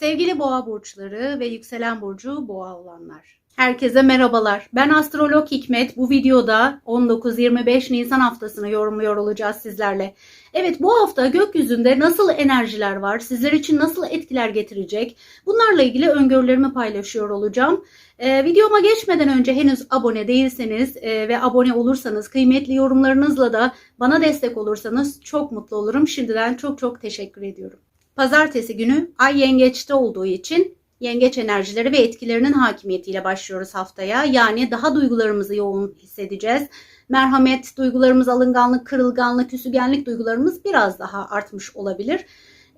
Sevgili boğa burçları ve yükselen burcu boğa olanlar. Herkese merhabalar. Ben astrolog Hikmet. Bu videoda 19-25 Nisan haftasını yorumluyor olacağız sizlerle. Evet bu hafta gökyüzünde nasıl enerjiler var? Sizler için nasıl etkiler getirecek? Bunlarla ilgili öngörülerimi paylaşıyor olacağım. Ee, videoma geçmeden önce henüz abone değilseniz e, ve abone olursanız kıymetli yorumlarınızla da bana destek olursanız çok mutlu olurum. Şimdiden çok çok teşekkür ediyorum. Pazartesi günü ay yengeçte olduğu için yengeç enerjileri ve etkilerinin hakimiyetiyle başlıyoruz haftaya. Yani daha duygularımızı yoğun hissedeceğiz. Merhamet duygularımız, alınganlık, kırılganlık, küsügenlik duygularımız biraz daha artmış olabilir.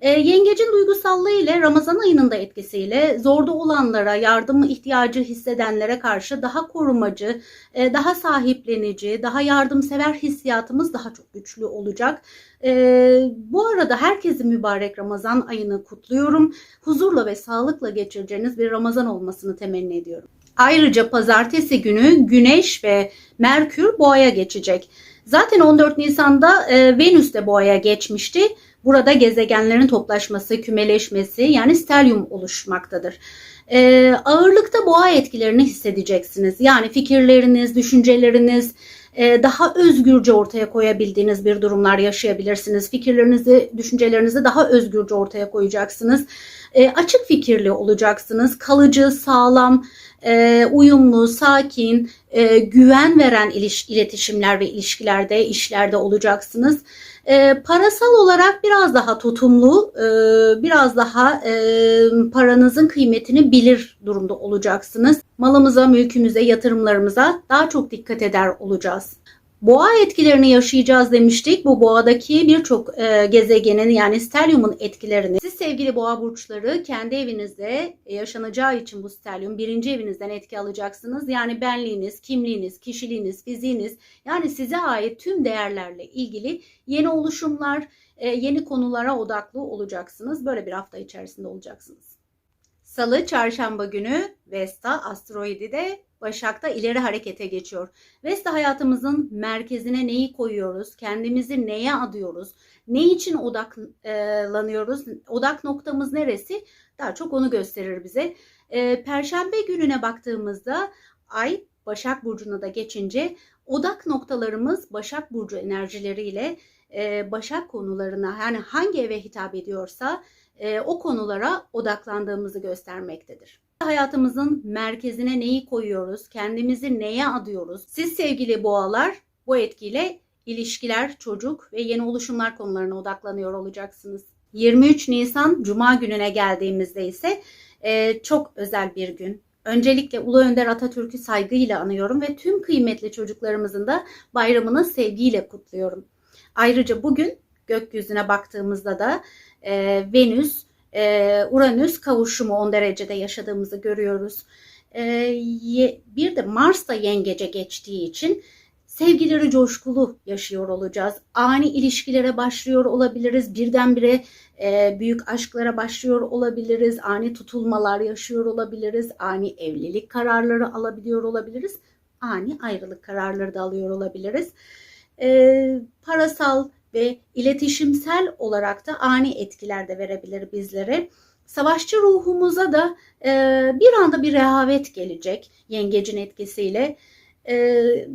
E, yengecin duygusallığı ile Ramazan ayının da etkisiyle zorda olanlara, yardım ihtiyacı hissedenlere karşı daha korumacı, e, daha sahiplenici, daha yardımsever hissiyatımız daha çok güçlü olacak. E, bu arada herkesin mübarek Ramazan ayını kutluyorum. Huzurla ve sağlıkla geçireceğiniz bir Ramazan olmasını temenni ediyorum. Ayrıca pazartesi günü Güneş ve Merkür boğaya geçecek. Zaten 14 Nisan'da e, Venüs de boğaya geçmişti. Burada gezegenlerin toplaşması, kümeleşmesi yani stelyum oluşmaktadır. Ee, ağırlıkta boğa etkilerini hissedeceksiniz. Yani fikirleriniz, düşünceleriniz daha özgürce ortaya koyabildiğiniz bir durumlar yaşayabilirsiniz. Fikirlerinizi, düşüncelerinizi daha özgürce ortaya koyacaksınız. E, açık fikirli olacaksınız. Kalıcı, sağlam, e, uyumlu, sakin, e, güven veren iletişimler ve ilişkilerde, işlerde olacaksınız. E, parasal olarak biraz daha tutumlu, biraz daha paranızın kıymetini bilir durumda olacaksınız. Malımıza, mülkümüze, yatırımlarımıza daha çok dikkat eder olacağız. Boğa etkilerini yaşayacağız demiştik. Bu boğadaki birçok e, gezegenin yani stelyumun etkilerini. Siz sevgili boğa burçları kendi evinizde yaşanacağı için bu stelyum birinci evinizden etki alacaksınız. Yani benliğiniz, kimliğiniz, kişiliğiniz, fiziğiniz yani size ait tüm değerlerle ilgili yeni oluşumlar, e, yeni konulara odaklı olacaksınız. Böyle bir hafta içerisinde olacaksınız. Salı, çarşamba günü Vesta asteroidi de Başak'ta ileri harekete geçiyor. Vesta hayatımızın merkezine neyi koyuyoruz? Kendimizi neye adıyoruz? Ne için odaklanıyoruz? Odak noktamız neresi? Daha çok onu gösterir bize. Ee, Perşembe gününe baktığımızda Ay Başak Burcu'na da geçince odak noktalarımız Başak Burcu enerjileriyle e, Başak konularına yani hangi eve hitap ediyorsa e, o konulara odaklandığımızı göstermektedir hayatımızın merkezine neyi koyuyoruz? Kendimizi neye adıyoruz? Siz sevgili boğalar bu etkiyle ilişkiler, çocuk ve yeni oluşumlar konularına odaklanıyor olacaksınız. 23 Nisan Cuma gününe geldiğimizde ise e, çok özel bir gün. Öncelikle Ulu Önder Atatürk'ü saygıyla anıyorum ve tüm kıymetli çocuklarımızın da bayramını sevgiyle kutluyorum. Ayrıca bugün gökyüzüne baktığımızda da e, Venüs e, Uranüs kavuşumu 10 derecede yaşadığımızı görüyoruz. E, bir de Mars da yengece geçtiği için sevgileri coşkulu yaşıyor olacağız. Ani ilişkilere başlıyor olabiliriz. Birdenbire e, büyük aşklara başlıyor olabiliriz. Ani tutulmalar yaşıyor olabiliriz. Ani evlilik kararları alabiliyor olabiliriz. Ani ayrılık kararları da alıyor olabiliriz. E, parasal ve iletişimsel olarak da ani etkiler de verebilir bizlere. Savaşçı ruhumuza da e, bir anda bir rehavet gelecek yengecin etkisiyle. E,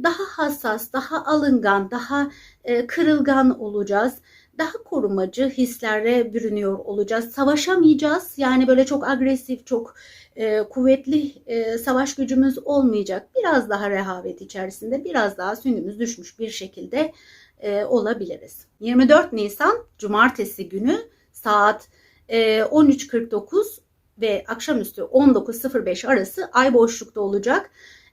daha hassas, daha alıngan, daha e, kırılgan olacağız. Daha korumacı hislere bürünüyor olacağız. Savaşamayacağız. Yani böyle çok agresif, çok e, kuvvetli e, savaş gücümüz olmayacak. Biraz daha rehavet içerisinde, biraz daha süngümüz düşmüş bir şekilde e, olabiliriz. 24 Nisan Cumartesi günü saat e, 13.49 ve akşamüstü 19.05 arası ay boşlukta olacak.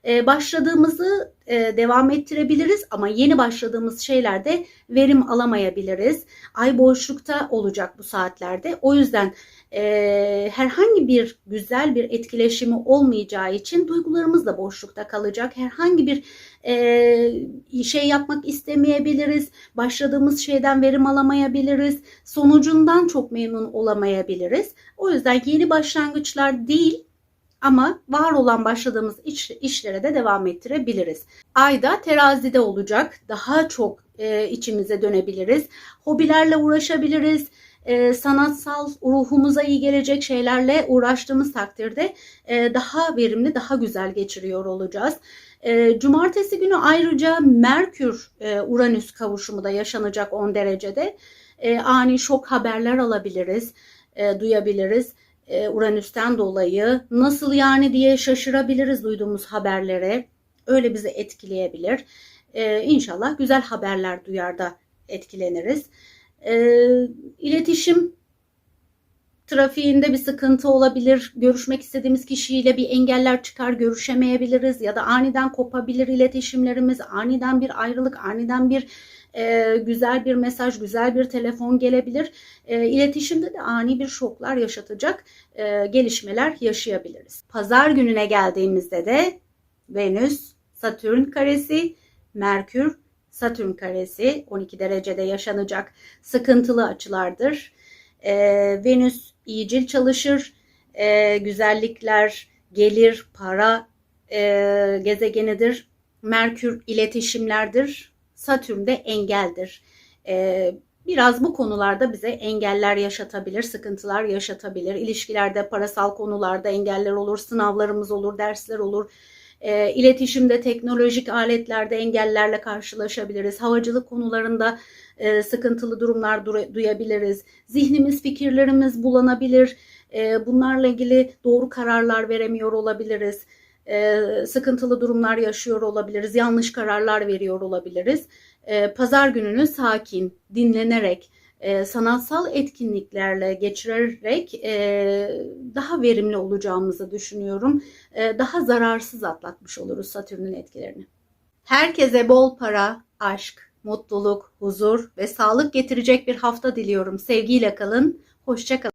Ee, başladığımızı e, devam ettirebiliriz ama yeni başladığımız şeylerde verim alamayabiliriz. Ay boşlukta olacak bu saatlerde. O yüzden e, herhangi bir güzel bir etkileşimi olmayacağı için duygularımız da boşlukta kalacak. Herhangi bir e, şey yapmak istemeyebiliriz. Başladığımız şeyden verim alamayabiliriz. Sonucundan çok memnun olamayabiliriz. O yüzden yeni başlangıçlar değil ama var olan başladığımız iş, işlere de devam ettirebiliriz. Ayda terazide olacak. Daha çok e, içimize dönebiliriz. Hobilerle uğraşabiliriz. E, sanatsal ruhumuza iyi gelecek şeylerle uğraştığımız takdirde e, daha verimli, daha güzel geçiriyor olacağız. E, Cumartesi günü ayrıca Merkür-Uranüs kavuşumu da yaşanacak 10 derecede. E, ani şok haberler alabiliriz, e, duyabiliriz. E, Uranüs'ten dolayı nasıl yani diye şaşırabiliriz duyduğumuz haberlere. Öyle bizi etkileyebilir. E, inşallah güzel haberler duyar da etkileniriz. E, iletişim trafiğinde bir sıkıntı olabilir. Görüşmek istediğimiz kişiyle bir engeller çıkar, görüşemeyebiliriz ya da aniden kopabilir iletişimlerimiz, aniden bir ayrılık, aniden bir e, güzel bir mesaj, güzel bir telefon gelebilir. E, iletişimde de ani bir şoklar yaşatacak e, gelişmeler yaşayabiliriz. Pazar gününe geldiğimizde de Venüs, Satürn karesi, Merkür, Satürn karesi 12 derecede yaşanacak sıkıntılı açılardır. E, Venüs iyicil çalışır, e, güzellikler, gelir, para e, gezegenidir. Merkür iletişimlerdir, Satürn de engeldir. E, biraz bu konularda bize engeller yaşatabilir, sıkıntılar yaşatabilir. İlişkilerde, parasal konularda engeller olur, sınavlarımız olur, dersler olur. E, iletişimde, teknolojik aletlerde engellerle karşılaşabiliriz. Havacılık konularında e, sıkıntılı durumlar duyabiliriz. Zihnimiz, fikirlerimiz bulanabilir. E, bunlarla ilgili doğru kararlar veremiyor olabiliriz. E, sıkıntılı durumlar yaşıyor olabiliriz. Yanlış kararlar veriyor olabiliriz. E, Pazar gününü sakin, dinlenerek, e, sanatsal etkinliklerle geçirerek e, daha verimli olacağımızı düşünüyorum. E, daha zararsız atlatmış oluruz Satürn'ün etkilerini. Herkese bol para, aşk, mutluluk, huzur ve sağlık getirecek bir hafta diliyorum. Sevgiyle kalın, hoşça kalın.